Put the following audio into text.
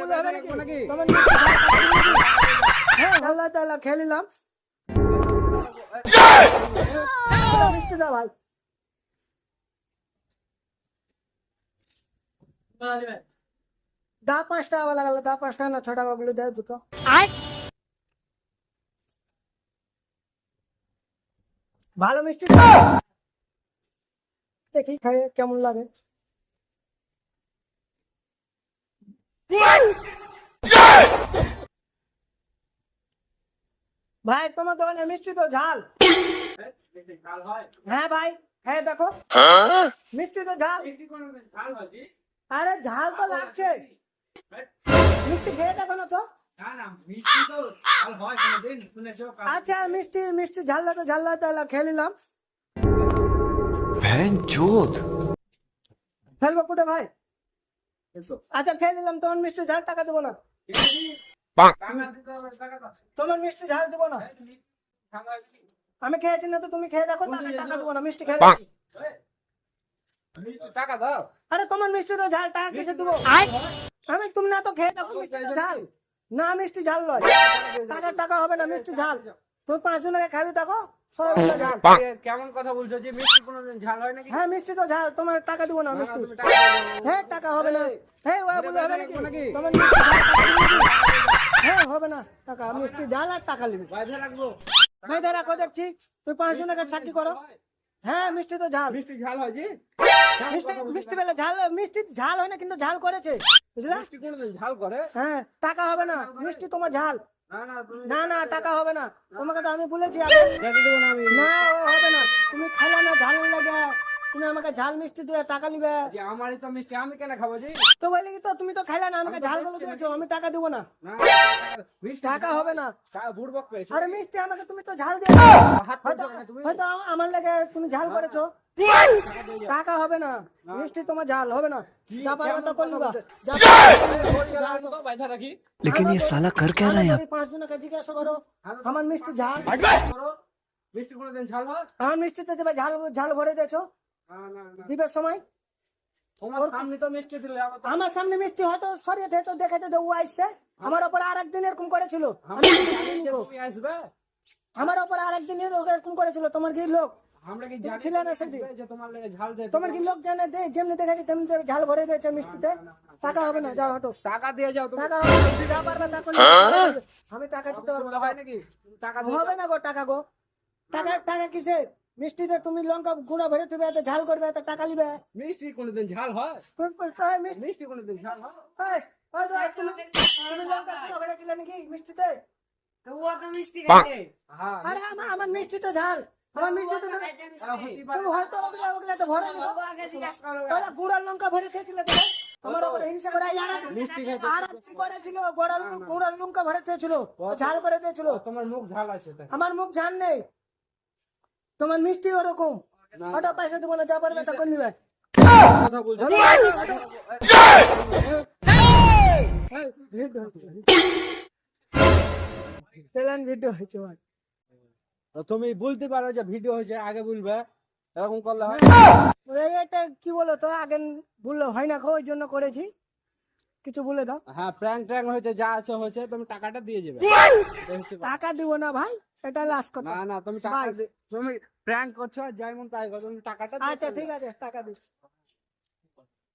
বলে হবে নাকি? নাকি? হ্যাঁ আল্লাহ দাও ভাই। দা পাঁচ টাকা वाला গেল দা পাঁচ টাকা না ছ টাকা গুলো দেয় দুটো। ভালো মিষ্টি দেখি খাই কেমন লাগে। ভাই তোমার দোকানে মিষ্টি তো ঝাল। হ্যাঁ ভাই হ্যাঁ দেখো। মিষ্টি তো ঝাল। আরে ঝাল তো লাগছে। মিষ্টি খেয়ে দেখো না তো। আচ্ছা মিষ্টি মিষ্টি ঝাল্লা তো ঝাল্লা তাহলে খেয়ে নিলাম। ফেলব কোটে ভাই। আচ্ছা খেয়ে নিলাম তখন মিষ্টি ঝাল টাকা দেবো না। তোমার মিষ্টি ঝাল দিব না। আমি খেয়েছি না তো তুমি খেয়ে দেখো টাকা টাকা দেবো না মিষ্টি খেয়ে টাকা দাও আরে তোমার মিষ্টি তো ঝাল টাকা কিসে দেবো? আমি তুমি না তো খেয়ে দেখো মিষ্টি ঝাল। না মিষ্টি ঝাল নয়। টাকা টাকা হবে না মিষ্টি ঝাল। তুমি পাঁচজনকে খাবি দেখো। কেমন কথা বলছো? যে মিষ্টি কোনোদিন ঝাল হয় নাকি? হ্যাঁ মিষ্টি তো ঝাল। তোমার টাকা দিব না না, না, মিষ্টি। তুমি টাকা হ্যাঁ টাকা হবে না। হ্যাঁ ওয়া বলে হবে নাকি? নাকি? তোমার মিষ্টি ঝাল টাকা দিবি? হ্যাঁ হবে না। টাকা মিষ্টি ঝাল আর টাকা নিবি বাইরে রাখব। ভাই রাখো দেখছি। তুই পাঁচ জনকে চাকরি করো। হ্যাঁ? মিষ্টি তো ঝাল। মিষ্টি ঝাল হয় জি মিষ্টি মিষ্টি বেলা ঝাল মিষ্টি ঝাল হয় না কিন্তু ঝাল করেছে। বুঝলে? মিষ্টি কোনোদিন ঝাল করে? হ্যাঁ টাকা হবে না। মিষ্টি তোমার ঝাল। না না টাকা হবে না। তোমাকে তো আমি বলেছি না ও হবে না। তুমি খাইলে না ঝাল লাগে তুমি আমাকে ঝাল মিষ্টি দিয়ে টাকা নিবে। যে আমারই তো মিষ্টি আমি কেন খাব জি? তো বলে কি তো তুমি তো খাইলে না আমাকে ঝাল বলে দিয়েছ আমি টাকা দিব না। মিষ্টি টাকা হবে না। বুড়বক আরে মিষ্টি আমাকে তুমি তো ঝাল তুমি হয়তো আমার লাগে তুমি ঝাল করেছ। টাকা হবে না মিষ্টি তোমার ঝাল হবে না যা পারবে তো করে নিবা যা পারবে তো করে নিবা। ঝাল তো বাইধা রাখি लेकिन ये साला कर क्या रहा है यहाँ আমি পাঁচ জনকে জিজ্ঞাসা করো আমার মিষ্টি ঝাল করো মিষ্টি কোনোদিন ঝাল হয় আমার মিষ্টিতে দেবে ঝাল ঝাল ভরে দিয়েছো না না না দিবের সময় তোমার সামনে তো মিষ্টি দিলে আবার তো- আমার সামনে মিষ্টি হয়তো সরিয়ে দিয়েছো দেখেছো যে ও আসছে আমার ওপর আর একদিন এরকম করেছিল আমি আমি নিবো। তুমি আসবে আমার ওপর আর একদিন এরকম করেছিল তোমার কি লোক আমরা কি তুমি জানি ছিলে না সেদিন? যে তোমার লেগে ঝাল দেয় তোমার কি লোক জানে দে? যেমনি দেখেছে তেমনি দেবে, ঝাল ভরে দিয়েছে মিষ্টিতে। টাকা হবে না যাও হটো। টাকা দিয়ে যাও তুমি। টাকা হবে না পারবে তা করলে আমি টাকা দিতে পারব না। নাকি? টাকা হবে না গো টাকা গো। টাকা টাকা কিসে? মিষ্টিতে তুমি লঙ্কা গুঁড়া ভরে এত ঝাল করবে এত টাকা নিবে। মিষ্টি কোনোদিন ঝাল হয়? তুমি মিষ্টি। মিষ্টি কোনোদিন ঝাল হয়? এই, ওই তো, তুমি তুমি লঙ্কা গুঁড়া নাকি মিষ্টিতে? হ্যাঁ আরে আমার আমার মিষ্টিতে ঝাল। আমার মিষ্টিতে তুমি তারা হতে পারে। তুমি হয়তো ওগুলা ওগুলা তো ভরে তাহলে গুড়ার লঙ্কা ভরে খেয়েছিলে উপরে হিংসা করে। আর করেছিল লঙ্কা ভরে খেয়েছিল ঝাল করে দিয়েছিল। তোমার মুখ ঝাল আছে আমার মুখ ঝাল নেই। তোমার মিষ্টি ওরকম। ওটা পয়সা দেবো না যা পারবে তা করে নিবে কথা বলছো? ভিডিও হয়েছে তুমি বলতে পারো যে ভিডিও হয়েছে আগে বলবে এরকম করলে হয়? এটা কি বলো তো আগে বলল হয় না ওই জন্য করেছি। কিছু বলে দাও। হ্যাঁ প্র্যাঙ্ক ট্র্যাঙ্ক হয়েছে যা আছে হয়েছে তুমি টাকাটা দিয়ে যাবে। টাকা দিব না ভাই এটা লাস্ট কথা। না না তুমি টাকা তুমি প্র্যাঙ্ক করছ আর যাই মন তাই করো তুমি টাকাটা আচ্ছা ঠিক আছে টাকা দিচ্ছি।